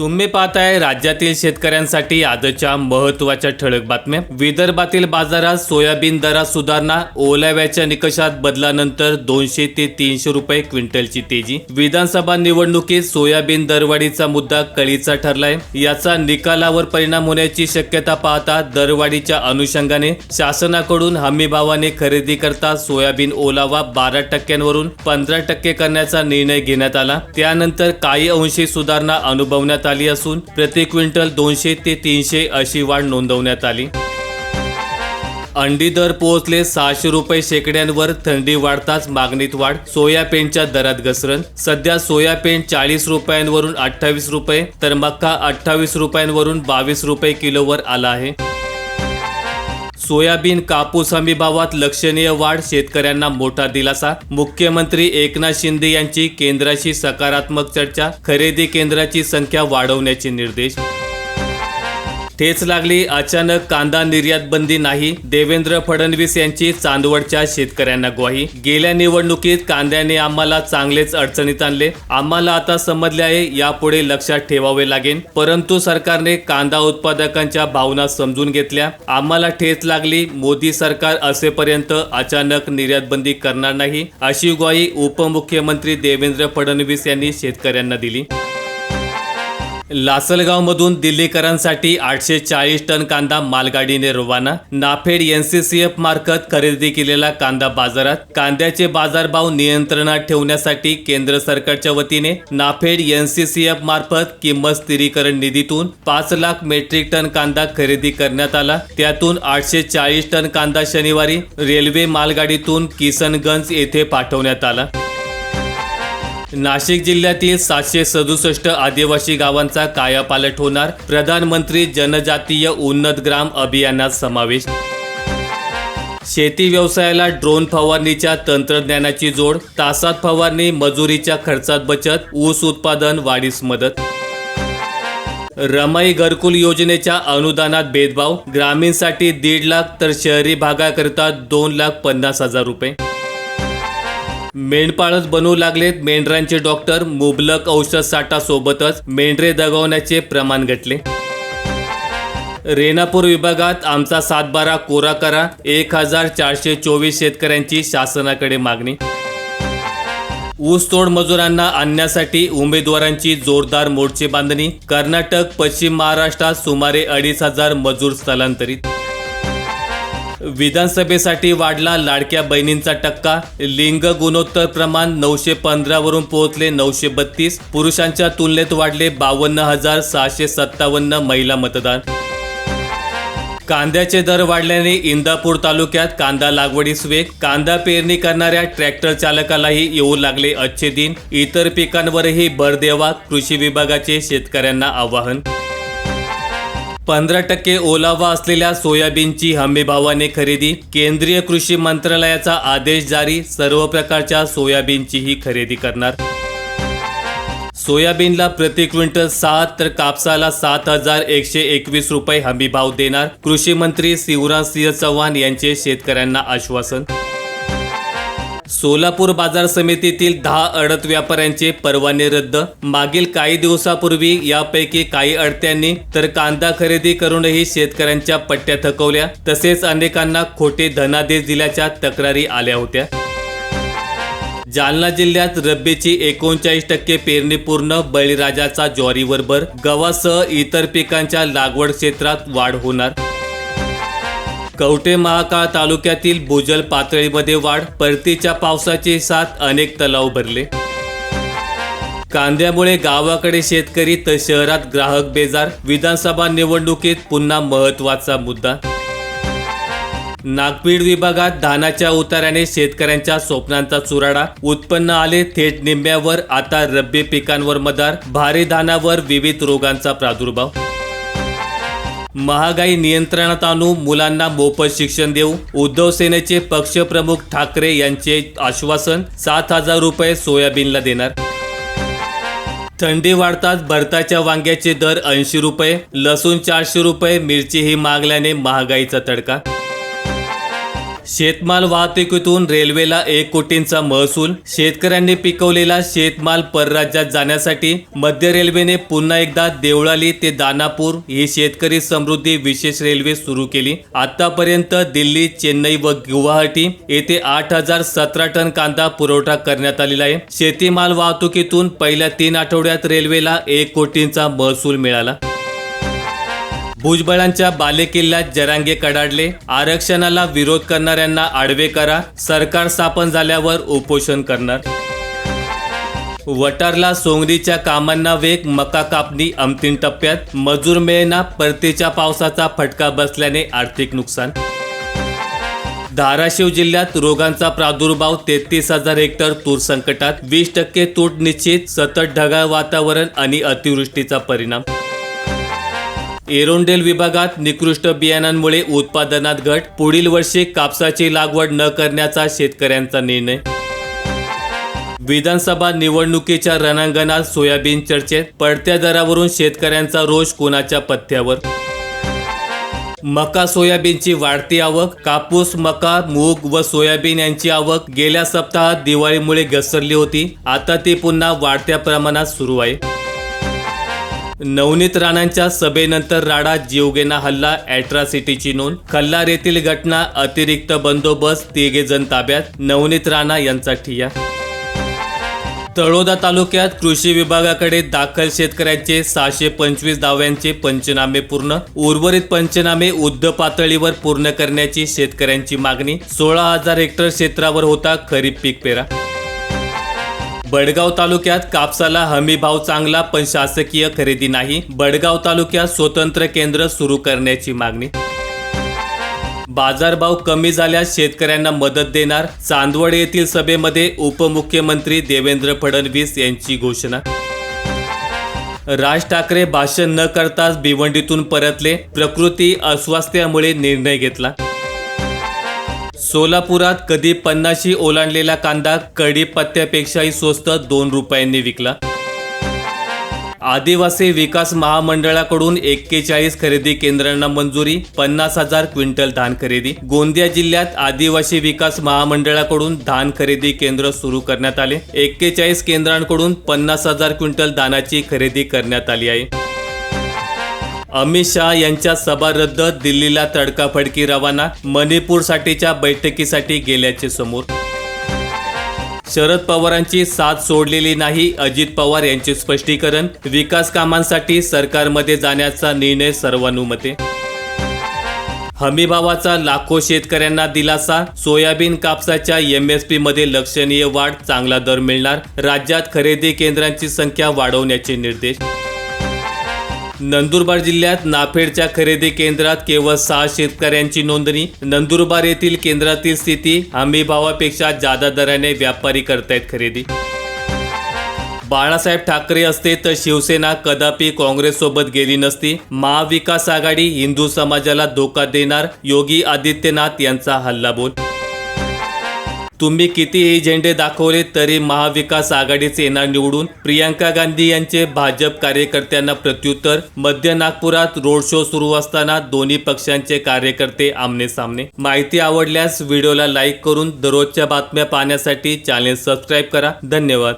तुम्ही पाहताय राज्यातील शेतकऱ्यांसाठी आजच्या महत्त्वाच्या ठळक बातम्या. विदर्भातील बाजारात सोयाबीन दरात सुधारणा ओलाव्याच्या निकषात बदलानंतर दोनशे ते तीनशे रुपये क्विंटलची तेजी. विधानसभा निवडणुकीत सोयाबीन दरवाढीचा मुद्दा कळीचा ठरलाय. याचा निकालावर परिणाम होण्याची शक्यता पाहता दरवाढीच्या अनुषंगाने शासनाकडून हमीभावाने खरेदी करता सोयाबीन ओलावा बारा टक्क्यांवरून पंधरा टक्के करण्याचा निर्णय घेण्यात आला. त्यानंतर काही अंशी सुधारणा अनुभवण्यात आली असून प्रति क्विंटल दोनशे ते तीनशे अशी वाढ नोंदवण्यात आली. अंडी दर पोहोचले सहाशे रुपये शेकड्यांवर थंडी वाढताच मागणीत वाढ. सोया दरात घसरण. सध्या सोया चाळीस रुपयांवरून अठ्ठावीस रुपये तर मक्का अठ्ठावीस रुपयांवरून बावीस रुपये किलोवर आला आहे. सोयाबीन कापूस हमी भावात लक्षणीय वाढ शेतकऱ्यांना मोठा दिलासा. मुख्यमंत्री एकनाथ शिंदे यांची केंद्राशी सकारात्मक चर्चा. खरेदी केंद्राची संख्या वाढवण्याचे निर्देश. ठेच लागली अचानक कांदा निर्यात बंदी नाही. देवेंद्र फडणवीस यांची चांदवडच्या शेतकऱ्यांना ग्वाही. गेल्या निवडणुकीत कांद्याने आम्हाला चांगलेच अडचणीत आणले. आम्हाला आता समजले आहे यापुढे लक्षात ठेवावे लागेल. परंतु सरकारने कांदा उत्पादकांच्या भावना समजून घेतल्या. आम्हाला ठेच लागली मोदी सरकार असेपर्यंत अचानक निर्यात बंदी करणार नाही. अशी ग्वाही उपमुख्यमंत्री देवेंद्र फडणवीस यांनी शेतकऱ्यांना दिली. लासलगावमधून दिल्लीकरांसाठी आठशे चाळीस टन कांदा मालगाडीने रवाना. नाफेड एनसीसीएफ मार्फत खरेदी केलेला कांदा बाजारात. कांद्याचे बाजारभाव नियंत्रणात ठेवण्यासाठी केंद्र सरकारच्या वतीने नाफेड एनसीसीएफ मार्फत किंमत स्थिरीकरण निधीतून पाच लाख मेट्रिक टन कांदा खरेदी करण्यात आला. त्यातून आठशे चाळीस टन कांदा शनिवारी रेल्वे मालगाडीतून किसनगंज येथे पाठवण्यात आला. नाशिक जिल्ह्यातील सातशे सदुसष्ट आदिवासी गावांचा कायापालट होणार. प्रधानमंत्री जनजातीय उन्नत ग्राम अभियानात समावेश. शेती व्यवसायाला ड्रोन फवारणीच्या तंत्रज्ञानाची जोड तासात फवारणी मजुरीच्या खर्चात बचत ऊस उत्पादन वाढीस मदत. रमाई घरकुल योजनेच्या अनुदानात भेदभाव ग्रामीणसाठी दीड लाख तर शहरी भागाकरिता दोन लाख पन्नास हजार रुपये. मेंढपाळच बनवू लागलेत मेंढरांचे डॉक्टर. मुबलक औषध साठा सोबतच मेंढरे दगवण्याचे प्रमाण घटले. रेणापूर विभागात आमचा सातबारा कोरा करा. एक हजार चारशे चोवीस शेतकऱ्यांची शासनाकडे मागणी. ऊसतोड मजुरांना आणण्यासाठी उमेदवारांची जोरदार मोर्चे बांधणी. कर्नाटक पश्चिम महाराष्ट्रात सुमारे अडीच हजार मजूर स्थलांतरित. विधानसभेसाठी वाढला लाडक्या बहिणींचा टक्का. लिंग गुणोत्तर प्रमाण नऊशे पंधरावरून पोहोचले नऊशे बत्तीस. पुरुषांच्या तुलनेत वाढले बावन्न हजार सहाशे सत्तावन्न महिला मतदान. कांद्याचे दर वाढल्याने इंदापूर तालुक्यात कांदा लागवडीस वेग. कांदा पेरणी करणाऱ्या ट्रॅक्टर चालकालाही येऊ लागले अच्छे दिन. इतर पिकांवरही भर द्यावा कृषी विभागाचे शेतकऱ्यांना आवाहन. पंधरा टक्के ओलावा असलेल्या सोयाबीनची हमीभावाने खरेदी केंद्रीय कृषी मंत्रालयाचा आदेश जारी सर्व प्रकारच्या सोयाबीनची ही खरेदी करणार. सोयाबीनला प्रति क्विंटल सात तर कापसाला सात हजार एकशे एकवीस रुपये हमीभाव देणार कृषी मंत्री शिवराज सिंह चव्हाण यांचे शेतकऱ्यांना आश्वासन. सोलापूर बाजार समितीतील दहा अडत व्यापाऱ्यांचे परवाने रद्द. मागील काही दिवसापूर्वी यापैकी काही अडत्यांनी तर कांदा खरेदी करूनही शेतकऱ्यांच्या पट्ट्या थकवल्या. तसेच अनेकांना खोटे धनादेश दिल्याच्या तक्रारी आल्या होत्या. जालना जिल्ह्यात रब्बीची एकोणचाळीस टक्के पेरणी पूर्ण बळीराजाचा ज्वारीवर भर. गव्हासह इतर पिकांच्या लागवड क्षेत्रात वाढ होणार. कवठे महाकाळ तालुक्यातील भूजल पातळीमध्ये वाढ परतीच्या पावसाचे साथ अनेक तलाव भरले. कांद्यामुळे गावाकडे शेतकरी तर शहरात ग्राहक बेजार विधानसभा निवडणुकीत पुन्हा महत्त्वाचा मुद्दा. नागपीड विभागात धानाच्या उतार्याने शेतकऱ्यांच्या स्वप्नांचा चुराडा उत्पन्न आले थेट निम्म्यावर आता रब्बी पिकांवर मदार भारी धानावर विविध रोगांचा प्रादुर्भाव. महागाई नियंत्रणात आणू मुलांना मोफत शिक्षण देऊ. उद्धव सेनेचे पक्षप्रमुख ठाकरे यांचे आश्वासन सात हजार रुपये सोयाबीनला देणार. थंडी वाढताच भरताच्या वांग्याचे दर ऐंशी रुपये लसूण चारशे रुपये मिरची ही मागल्याने महागाईचा तडका शेतमाल वाहतुकीतून रेल्वेला एक कोटींचा महसूल. शेतकऱ्यांनी पिकवलेला शेतमाल परराज्यात जाण्यासाठी मध्य रेल्वेने पुन्हा एकदा देवळाली ते दानापूर ही शेतकरी समृद्धी विशेष रेल्वे सुरू केली. आतापर्यंत दिल्ली चेन्नई व गुवाहाटी येथे आठ हजार सतरा टन कांदा पुरवठा करण्यात आलेला आहे. शेतीमाल वाहतुकीतून पहिल्या तीन आठवड्यात रेल्वेला एक कोटींचा महसूल मिळाला. भुजबळांच्या बालेकिल्ल्यात जरांगे कडाडले. आरक्षणाला विरोध करणाऱ्यांना आडवे करा. सरकार स्थापन झाल्यावर उपोषण करणार. वटारला सोंगरीच्या कामांना वेग मका कापणी अंतिम टप्प्यात. मजूर मिळेना परतीच्या पावसाचा फटका बसल्याने आर्थिक नुकसान. धाराशिव जिल्ह्यात रोगांचा प्रादुर्भाव तेहतीस हजार हेक्टर तूर संकटात. वीस टक्के तूट निश्चित सतत ढगाळ वातावरण आणि अतिवृष्टीचा परिणाम. एरोंडेल विभागात निकृष्ट बियाणांमुळे उत्पादनात घट पुढील वर्षी कापसाची लागवड न करण्याचा शेतकऱ्यांचा निर्णय. विधानसभा निवडणुकीच्या रणांगणात सोयाबीन चर्चेत पडत्या दरावरून शेतकऱ्यांचा रोष कोणाच्या पथ्यावर? मका सोयाबीनची वाढती आवक कापूस मका मूग व सोयाबीन यांची आवक गेल्या सप्ताहात दिवाळीमुळे घसरली होती. आता ती पुन्हा वाढत्या प्रमाणात सुरू आहे. नवनीत राणांच्या सभेनंतर राडा जीवघेणा हल्ला अॅट्रॉसिटीची नोंद. खल्लार येथील घटना अतिरिक्त बंदोबस्त तिघे जण ताब्यात. नवनीत राणा यांचा ठिया तळोदा तालुक्यात कृषी विभागाकडे दाखल शेतकऱ्यांचे सहाशे पंचवीस दाव्यांचे पंचनामे पूर्ण. उर्वरित पंचनामे उद्ध पातळीवर पूर्ण करण्याची शेतकऱ्यांची मागणी. सोळा हजार हेक्टर क्षेत्रावर होता खरीप पीक पेरा. बडगाव तालुक्यात कापसाला हमी भाव चांगला पण शासकीय खरेदी नाही. बडगाव तालुक्यात स्वतंत्र केंद्र सुरू करण्याची मागणी. बाजारभाव कमी झाल्यास शेतकऱ्यांना मदत देणार. चांदवड येथील सभेमध्ये उपमुख्यमंत्री देवेंद्र फडणवीस यांची घोषणा. राज ठाकरे भाषण न करताच भिवंडीतून परतले. प्रकृती अस्वास्थ्यामुळे निर्णय घेतला. सोलापुरात कधी पन्नाशी ओलांडलेला कांदा कढीपत्त्यापेक्षाही स्वस्त दोन रुपयांनी विकला. आदिवासी विकास महामंडळाकडून एक्केचाळीस खरेदी केंद्रांना मंजुरी पन्नास हजार क्विंटल धान खरेदी. गोंदिया जिल्ह्यात आदिवासी विकास महामंडळाकडून धान खरेदी केंद्र सुरू करण्यात आले. एक्केचाळीस केंद्रांकडून पन्नास हजार क्विंटल धानाची खरेदी करण्यात आली आहे. अमित शहा यांच्या सभा रद्द दिल्लीला तडकाफडकी रवाना मणिपूरसाठीच्या बैठकीसाठी गेल्याचे समोर. शरद पवारांची साथ सोडलेली नाही अजित पवार यांचे स्पष्टीकरण विकास कामांसाठी सरकारमध्ये जाण्याचा निर्णय सर्वानुमते. हमीभावाचा लाखो शेतकऱ्यांना दिलासा सोयाबीन कापसाच्या एमएसपी मध्ये लक्षणीय वाढ चांगला दर मिळणार राज्यात खरेदी केंद्रांची संख्या वाढवण्याचे निर्देश. नंदुरबार जिल्ह्यात नाफेडच्या खरेदी केंद्रात केवळ सहा शेतकऱ्यांची नोंदणी. नंदुरबार येथील केंद्रातील स्थिती हमी भावापेक्षा जादा दराने व्यापारी करतायत खरेदी. बाळासाहेब ठाकरे असते तर शिवसेना कदापि काँग्रेससोबत गेली नसती. महाविकास आघाडी हिंदू समाजाला धोका देणार योगी आदित्यनाथ यांचा हल्ला बोल तुम्ही कितीही झेंडे दाखवले तरी महाविकास आघाडीच येणार निवडून? प्रियांका गांधी यांचे भाजप कार्यकर्त्यांना प्रत्युत्तर मध्य नागपुरात रोड शो सुरू असताना दोन्ही पक्षांचे कार्यकर्ते आमने सामने माहिती आवडल्यास व्हिडिओला लाईक करून दररोजच्या बातम्या पाहण्यासाठी चॅनेल सबस्क्राईब करा. धन्यवाद.